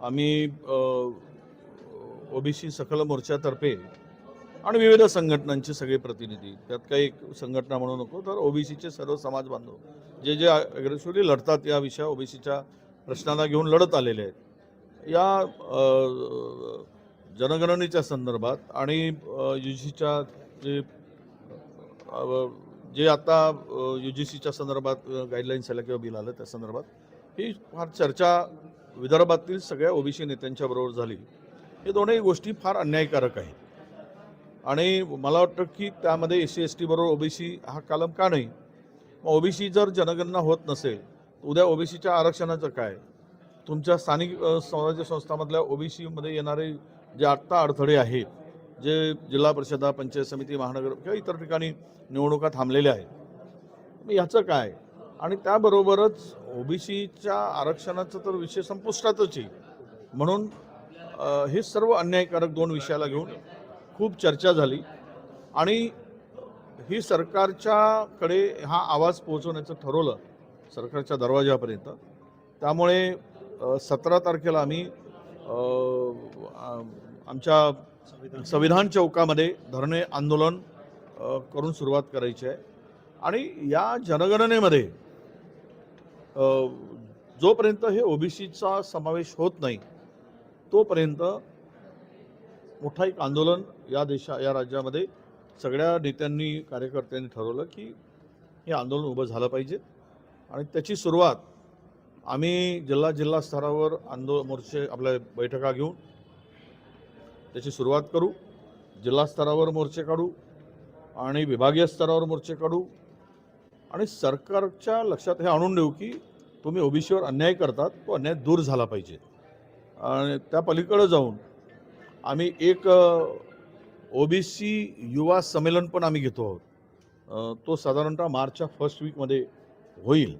आम्ही ओबीसी सकल मोर्चातर्फे आणि विविध संघटनांचे सगळे प्रतिनिधी त्यात काही एक संघटना म्हणू नको तर ओबीसीचे सर्व समाज बांधव जे जे अग्रेसरली लढतात या विषया ओबीसीच्या प्रश्नाला घेऊन लढत आलेले आहेत. या जनगणनेच्या संदर्भात आणि यू जी सीच्या जे जे आता यू जी सीच्या संदर्भात गाईडलाईन्स आल्या किंवा बिल आलं त्या संदर्भात ही फार चर्चा विदर्भातील सगळ्या ओबीसी नेत्यांच्या बरोबर झाली. हे दोनही गोष्टी फार अन्यायकारक आहेत. आणि मला वाटतं की त्यामध्ये एस सी एस टी बरोबर ओबीसी हा कालम का नाही? मग ओबीसी जर जनगणना होत नसेल उद्या ओबीसीच्या आरक्षणाचं काय? तुमच्या स्थानिक स्वराज्य संस्थामधल्या ओबीसीमध्ये येणारे जे आत्ता अडथळे आहेत जे जिल्हा परिषदा पंचायत समिती महानगर किंवा इतर ठिकाणी निवडणुका थांबलेल्या आहेत मग ह्याचं काय? आणि त्याबरोबरच ओबीसीच्या आरक्षणाचं तर विषय संपुष्टातच आहे. म्हणून हे सर्व अन्यायकारक दोन विषयाला घेऊन खूप चर्चा झाली. आणि ही सरकारच्याकडे हा आवाज पोहोचवण्याचं ठरवलं सरकारच्या दरवाजापर्यंत त्यामुळे सतरा तारखेला आम्ही आमच्या संविधान चौकामध्ये धरणे आंदोलन करून सुरुवात करायची आहे. आणि या जनगणनेमध्ये जोपर्यंत हे ओबीसीचा समावेश होत नाही तोपर्यंत मोठा एक आंदोलन या देशा या राज्यामध्ये सगळ्या नेत्यांनी कार्यकर्त्यांनी ठरवलं की हे आंदोलन उभं झालं पाहिजे. आणि त्याची सुरुवात आम्ही जिल्हा जिल्हा स्तरावर आंदो मोर्चे आपल्या बैठका घेऊन त्याची सुरुवात करू. जिल्हा स्तरावर मोर्चे काढू आणि विभागीय स्तरावर मोर्चे काढू. आणि सरकारच्या लक्षात हे आणून देऊ की तुम्ही ओबीसीवर अन्याय करतात तो अन्याय दूर झाला पाहिजे. आणि त्या पलीकडं जाऊन आम्ही एक ओबीसी युवा संमेलन पण आम्ही घेतो आहोत. तो साधारणतः मार्चच्या फर्स्ट वीकमध्ये होईल.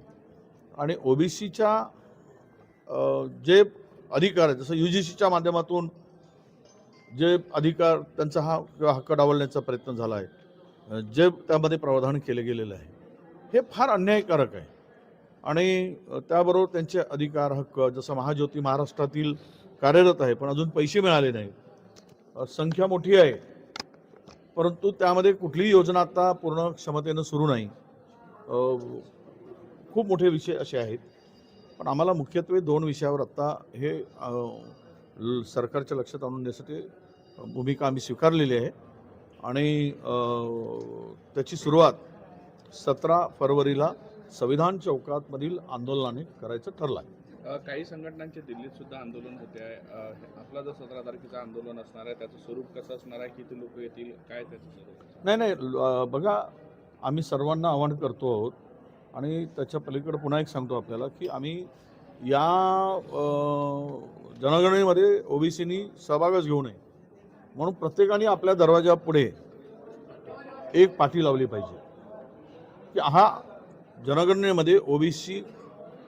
आणि ओबीसीच्या जे अधिकार आहेत जसं यू जी सीच्या माध्यमातून जे अधिकार त्यांचा हा किंवा हक्क डावलण्याचा प्रयत्न झाला आहे जे त्यामध्ये प्रावधान केले गेलेलं आहे हे फार अन्यायकारक आहे. आणि त्याबरोबर त्यांचे अधिकार हक्क जसं महाज्योती महाराष्ट्रातील कार्यरत आहे पण अजून पैसे मिळाले नाही संख्या मोठी आहे. परंतु त्यामध्ये कुठलीही योजना आता पूर्ण क्षमतेनं सुरू नाही. खूप मोठे विषय असे आहेत. पण आम्हाला मुख्यत्वे दोन विषयावर आत्ता हे ल- सरकारच्या लक्षात आणून देण्यासाठी भूमिका आम्ही स्वीकारलेली आहे. आणि त्याची सुरुवात सतरा फरवरीला संविधान चौकातमधील आंदोलनाने करायचं ठरलं आहे काही संघटनांचे दिल्लीत सुद्धा आंदोलन होते आहे. आपला जो सतरा तारखेचं आंदोलन असणार आहे त्याचं स्वरूप कसं असणार आहे किती लोक येतील काय त्याचं स्वरूप नाही नाही बघा आम्ही सर्वांना आवाहन करतो आहोत आणि त्याच्या पलीकडे पुन्हा एक सांगतो आपल्याला की आम्ही या जनगणनेमध्ये ओबीसीनी सहभागच घेऊ नये. म्हणून प्रत्येकाने आपल्या दरवाजापुढे एक पाठी लावली पाहिजे. की हा जनगणनेमध्ये ओबीसी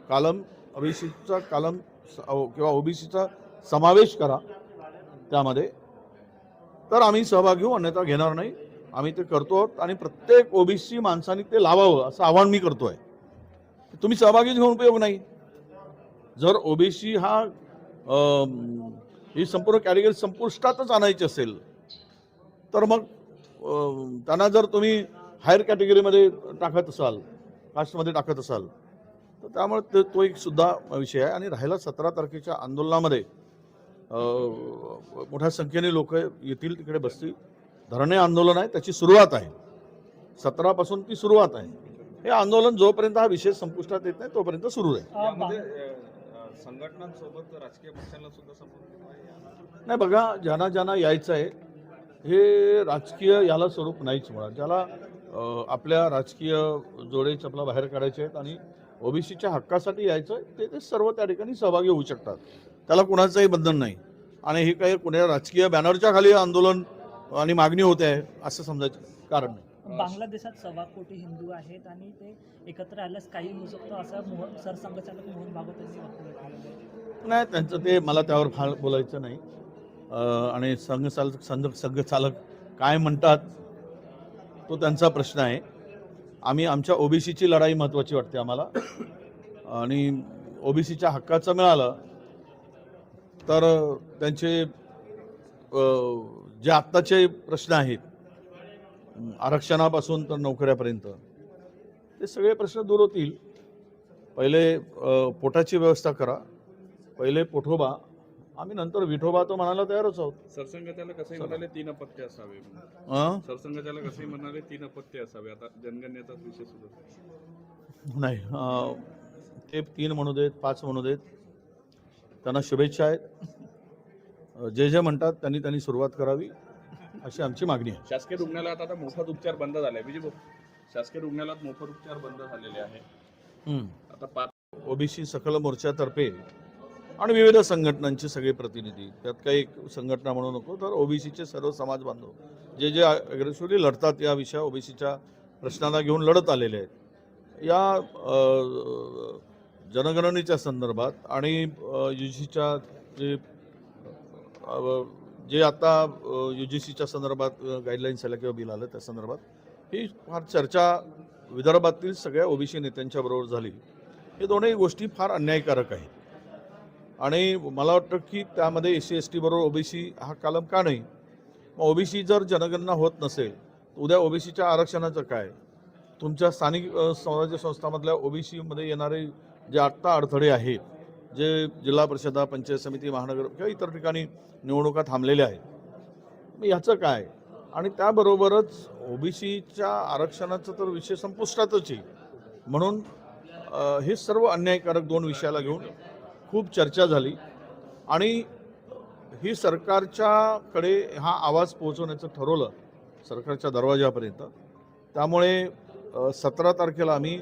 कालम ओबीसीचा कालम स- किंवा ओबीसीचा समावेश करा त्यामध्ये. तर आम्ही सहभाग घेऊ अन्यथा घेणार नाही. आम्ही ते करतो आहोत आणि प्रत्येक ओबीसी माणसाने ते लावावं असं आवाहन मी करतोय. तुम्ही सहभागीच घेऊन उपयोग नाही. जर ओबीसी हा ही संपूर्ण कॅटेगरी संपुष्टातच आणायची असेल तर मग त्यांना जर तुम्ही हायर कॅटेगरीमध्ये टाकत असाल कास्टमध्ये टाकत असाल तर त्यामुळे ते तो एक सुद्धा विषय आहे. आणि राहिला सतरा तारखेच्या आंदोलनामध्ये मोठ्या संख्येने लोक येतील तिकडे बसतील. धरणे आंदोलन आहे त्याची सुरुवात आहे. सतरापासून ती सुरुवात आहे. हे आंदोलन जोपर्यंत हा विषय संपुष्टात येत नाही तोपर्यंत सुरू आहे संघटनांसोबत राजकीय पक्षांना सुद्धा. नाही. बघा ज्यांना ज्यांना यायचं आहे हे राजकीय याला स्वरूप नाहीच मुळात ज्याला आपल्या राजकीय जोडे चपला बाहेर काढायचे आहेत आणि ओबीसीच्या हक्कासाठी यायचं आहे ते ते सर्व त्या ठिकाणी सहभागी होऊ शकतात. त्याला कुणाचंही बंधन नाही. आणि हे काही कुण्या राजकीय बॅनरच्या खाली आंदोलन आणि मागणी होते आहे असं समजायचं कारण नाही. बांगलादेशात सव्वा कोटी हिंदू आहेत आणि ते एकत्र आल्यास काही होऊ शकतो असं मोहन सरसंघचालक मोहन भागवत यांनी वक्तव्य नाही त्यांचं ते मला त्यावर फार बोलायचं नाही. आणि संघ संघ चालक काय म्हणतात तो त्यांचा प्रश्न आहे. आम्ही आमच्या ओबीसीची लढाई महत्त्वाची वाटते आम्हाला. आणि ओबीसीच्या हक्काचं मिळालं तर त्यांचे जे आत्ताचे प्रश्न आहेत आरक्षणापासून तर नोकऱ्यापर्यंत ते सगळे प्रश्न दूर होतील. पहिले पोटाची व्यवस्था करा पहिले पोठोबा आम्ही नंतर विठोबा तो म्हणायला तयारच आहोत. सरसंघचालक कसंही म्हणाले तीन अपत्य असावे? सरसंघचालक असंही म्हणाले तीन अपत्य असावे. आता जनगणनेचाच विषय सुरू आहे. नाही ते तीन म्हणू देत पाच म्हणू देत. त्यांना शुभेच्छा आहेत. जे जे म्हणतात त्यांनी त्यांनी सुरुवात करावी अशी आमची मागणी आहे. शासकीय रुग्णालयात आता मोफत उपचार बंद झाले. विजय भाऊ शासकीय रुग्णालयात मोफत उपचार बंद झालेले आहे. आता ओबीसी सकल मोर्चातर्फे आणि विविध संघटनांचे सगळे प्रतिनिधी. त्यात काही एक संघटना म्हणू नको तर ओबीसीचे सर्व समाज बांधव. जे जे अग्रेसिव्हली लढतात या विषया ओबीसीच्या प्रश्नाला घेऊन लढत आलेले आहेत. या जनगणनेच्या संदर्भात आणि यू जीच्या जे जे आता यू जी सीच्या संदर्भात गाईडलाईन्स आल्या किंवा बिल आलं त्या संदर्भात ही फार चर्चा विदर्भातील सगळ्या ओबीसी नेत्यांच्या बरोबर झाली. हे दोनही गोष्टी फार अन्यायकारक आहेत. आणि मला वाटतं की त्यामध्ये एस सी एस टी बरोबर ओबीसी हा कालम का नाही? मग ओबीसी जर जनगणना होत नसेल तर उद्या ओबीसीच्या आरक्षणाचं काय? तुमच्या स्थानिक स्वराज्य संस्थामधल्या ओबीसीमध्ये येणारे जे आत्ता अडथळे आहेत जे जिल्हा परिषदा पंचायत समिती महानगर किंवा इतर ठिकाणी निवडणुका थांबलेल्या आहेत मग ह्याचं काय? आणि त्याबरोबरच ओबीसीच्या आरक्षणाचं तर विषय संपुष्टातच आहे. म्हणून हे सर्व अन्यायकारक दोन विषयाला घेऊन खूप चर्चा झाली. आणि ही सरकारच्याकडे हा आवाज पोहोचवण्याचं ठरवलं सरकारच्या दरवाजापर्यंत त्यामुळे सतरा तारखेला आम्ही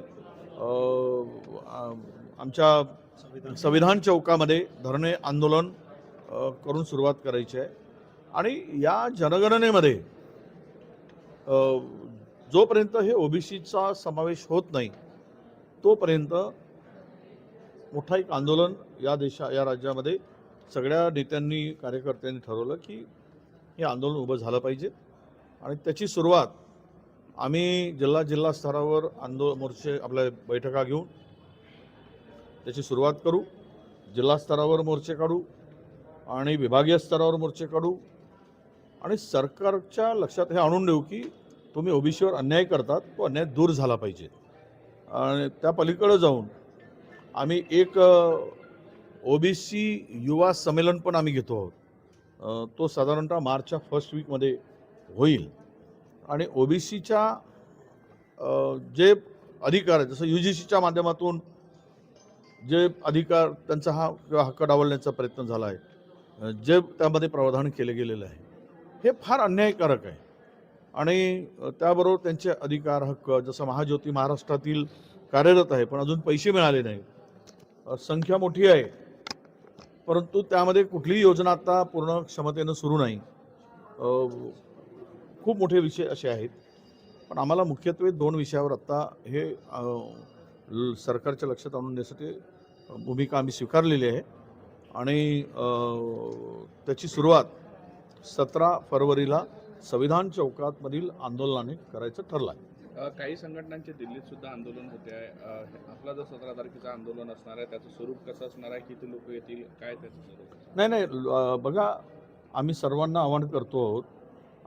आमच्या संविधान चौकामध्ये धरणे आंदोलन करून सुरुवात करायची आहे. आणि या जनगणनेमध्ये जोपर्यंत हे ओबीसीचा समावेश होत नाही तोपर्यंत मोठा एक आंदोलन या देशा या राज्यामध्ये सगळ्या नेत्यांनी कार्यकर्त्यांनी ठरवलं की हे आंदोलन उभं झालं पाहिजे. आणि त्याची सुरुवात आम्ही जिल्हा जिल्हा स्तरावर आंदो मोर्चे आपल्या बैठका घेऊन त्याची सुरुवात करू. जिल्हा स्तरावर मोर्चे काढू आणि विभागीय स्तरावर मोर्चे काढू. आणि सरकारच्या लक्षात हे आणून देऊ की तुम्ही ओबीसीवर अन्याय करतात तो अन्याय दूर झाला पाहिजे. आणि त्या पलीकडे जाऊन आम्ही एक ओबीसी युवा संमेलन पण आम्ही घेतो आहोत. तो साधारणतः मार्चच्या फर्स्ट वीकमध्ये होईल. आणि ओबीसीच्या जे अधिकार आहेत जसं यू जी सीच्या माध्यमातून जे अधिकार त्यांचा हा किंवा हक्क डावलण्याचा प्रयत्न झाला आहे जे त्यामध्ये प्रावधान केले गेलेलं आहे हे फार अन्यायकारक आहे. आणि त्याबरोबर त्यांचे अधिकार हक्क जसं महाज्योती महाराष्ट्रातील कार्यरत आहे पण अजून पैसे मिळाले नाहीत. संख्या मोठी आहे. परंतु त्यामध्ये कुठलीही योजना आता पूर्ण क्षमतेनं सुरू नाही. खूप मोठे विषय असे आहेत. पण आम्हाला मुख्यत्वे दोन विषयावर आत्ता हे ल- सरकारच्या लक्षात आणून देण्यासाठी भूमिका आम्ही स्वीकारलेली आहे. आणि त्याची सुरुवात सतरा फरवरीला संविधान चौकातमधील आंदोलनाने करायचं ठरलं आहे. काही संघटनांचे दिल्लीत सुद्धा आंदोलन होते आहे. आपला जो सतरा तारखेचं आंदोलन असणार आहे त्याचं स्वरूप कसं असणार आहे किती लोक येतील काय त्याचं स्वरूप नाही नाही बघा आम्ही सर्वांना आवाहन करतो आहोत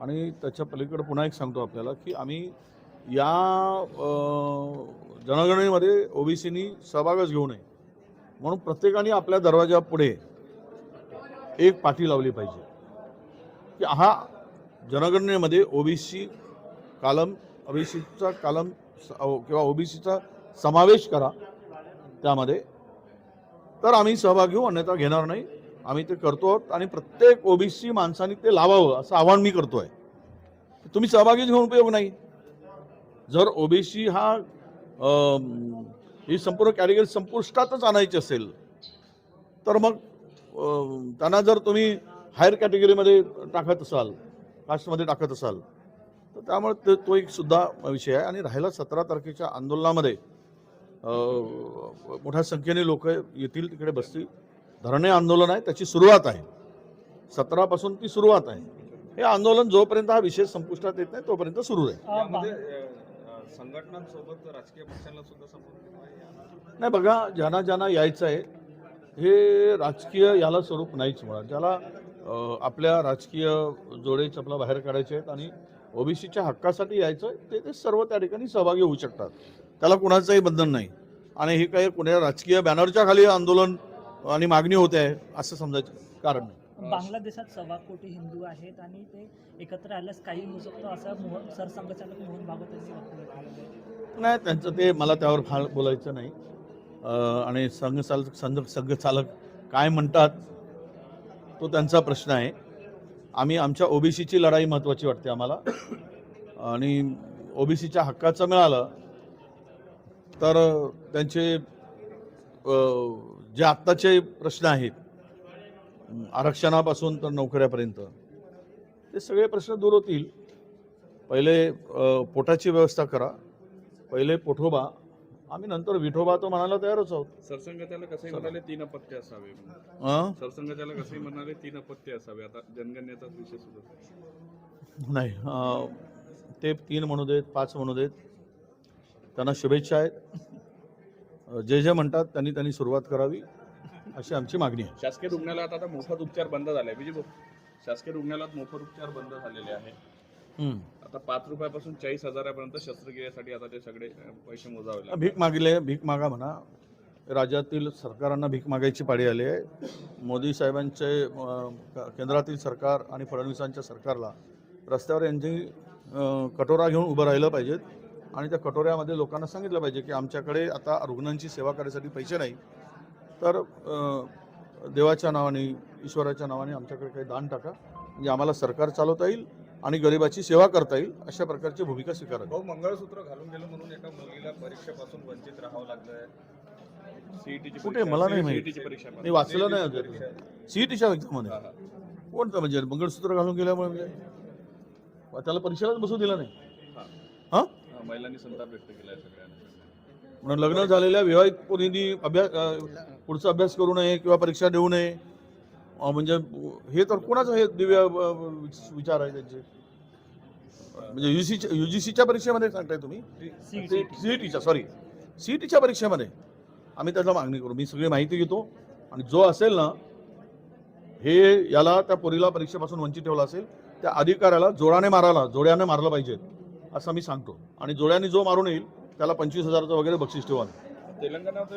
आणि त्याच्या पलीकडे पुन्हा एक सांगतो आपल्याला की आम्ही या जनगणनेमध्ये ओबीसीनी सहभागच घेऊ नये. म्हणून प्रत्येकाने आपल्या दरवाजापुढे एक पाठी लावली पाहिजे. की हा जनगणनेमध्ये ओबीसी कालम ओबीसीचा कालम स- किंवा ओबीसीचा समावेश करा त्यामध्ये. तर आम्ही सहभाग घेऊ अन्यथा घेणार नाही. आम्ही ते करतो आहोत आणि प्रत्येक ओबीसी माणसाने ते लावावं असं आवाहन मी करतोय. तुम्ही सहभागी घेऊन उपयोग नाही. जर ओबीसी हा ही संपूर्ण कॅटेगरी संपुष्टातच आणायची असेल तर मग त्यांना जर तुम्ही हायर कॅटेगरीमध्ये टाकत असाल कास्टमध्ये टाकत असाल तर त्यामुळे ते तो एक सुद्धा विषय आहे. आणि राहिला सतरा तारखेच्या आंदोलनामध्ये मोठ्या संख्येने लोक येतील तिकडे बसतील. धरणे आंदोलन आहे त्याची सुरुवात आहे. सतरापासून ती सुरुवात आहे. हे आंदोलन जोपर्यंत हा विषय संपुष्टात येत नाही तोपर्यंत सुरू आहे संघटनांसोबत राजकीय पक्षांना सुद्धा नाही बघा ज्यांना ज्यांना यायचं आहे हे राजकीय याला स्वरूप नाहीच मुळात ज्याला आपल्या राजकीय जोडे चपला बाहेर काढायचे आहेत आणि ओबीसीच्या हक्कासाठी यायचं ते ते सर्व त्या ठिकाणी सहभागी होऊ शकतात. त्याला कुणाचंही बंधन नाही. आणि हे काही कुण्या राजकीय बॅनरच्या खाली आंदोलन आणि मागणी होते आहे असं समजायचं कारण नाही. बांगलादेशात सव्वा कोटी हिंदू आहेत आणि ते एकत्र आल्यास काही होऊ शकतो असं सरसंघचालक मोहन भागवत यांनी वक्तव्य नाही त्यांचं ते मला त्यावर फार बोलायचं नाही. आणि संघ चालक संघ संघ चालक काय म्हणतात तो त्यांचा प्रश्न आहे. आम्ही आमच्या ओबीसीची लढाई महत्त्वाची वाटते आम्हाला. आणि ओबीसीच्या हक्काचं मिळालं तर त्यांचे जे आत्ताचे प्रश्न आहेत आरक्षणापासून तर नोकऱ्यापर्यंत ते सगळे प्रश्न दूर होतील. पहिले पोटाची व्यवस्था करा पहिले पोठोबा आम्ही नंतर विठोबा तो म्हणायला तयारच आहोत. सरसंघचालक कसंही म्हणाले तीन अपत्य असावे? सरसंघचालक असंही म्हणाले तीन अपत्य असावे. आता जनगणनेचाच विषय आहे. नाही ते तीन म्हणू देत पाच म्हणू देत. त्यांना शुभेच्छा आहेत. जे जे म्हणतात त्यांनी त्यांनी सुरुवात करावी अशी आमची मागणी आहे. शासकीय रुग्णालयात आता मोफत उपचार बंद झाले. विजय शासकीय रुग्णालयात मोफत उपचार बंद झालेले आहे. आता पाच रुपयापासून चाळीस हजारापर्यंत शस्त्रक्रियेसाठी आता ते सगळे पैसे मोजावे लागतात भीक मागले भीक मागा म्हणा. राज्यातील सरकारांना भीक मागायची पाळी आली आहे. मोदी साहेबांचे अं, क- केंद्रातील सरकार आणि फडणवीसांच्या सरकारला रस्त्यावर यांची अं, कटोरा घेऊन उभं राहिलं पाहिजेत. आणि त्या कटोऱ्यामध्ये लोकांना सांगितलं पाहिजे की आमच्याकडे आता रुग्णांची सेवा करण्यासाठी पैसे नाही. तर अं, देवाच्या नावाने ईश्वराच्या नावाने आमच्याकडे काही दान टाका. म्हणजे आम्हाला सरकार चालवता येईल. आणि गरिबाची सेवा करता येईल अशा प्रकारची भूमिका स्वीकारावी भाऊ मंगळसूत्र घालून गेलं म्हणून एका मुलगीला परीक्षेपासून वंचित राहावं लागलंय. सीईटीची कुठे? मला नाही माहीत. सीईटीची परीक्षा मी वाचलं नाही अजून. सीईटीच्या एक्झाममध्ये. कोणतं म्हणजे मंगळसूत्र घालून गेल्यामुळे म्हणजे? त्याला परीक्षेलाच बसू दिलं नाही. हा. महिलांनी संताप व्यक्त केलाय सगळ्यांना. म्हणून लग्न झालेल्या विवाहित मुलींनी अभ्यास पुढचा अभ्यास करू नये किंवा परीक्षा देऊ नये. म्हणजे हे तर कोणाचं हे दिव्य विचार आहे त्यांचे? म्हणजे युजीसीच्या युजीसीच्या परीक्षेमध्ये सांगताय तुम्ही. सीईटीच्या सॉरी सीईटीच्या परीक्षेमध्ये आम्ही त्याचा मागणी करू. मी सगळी माहिती घेतो. आणि जो असेल ना हे याला त्या पोरीला परीक्षेपासून वंचित ठेवला असेल त्या अधिकाऱ्याला जोराने मारायला जोड्याने मारलं पाहिजे असं मी सांगतो. आणि जोड्याने जो मारून येईल त्याला पंचवीस हजाराचं वगैरे बक्षीस ठेवा तेलंगणात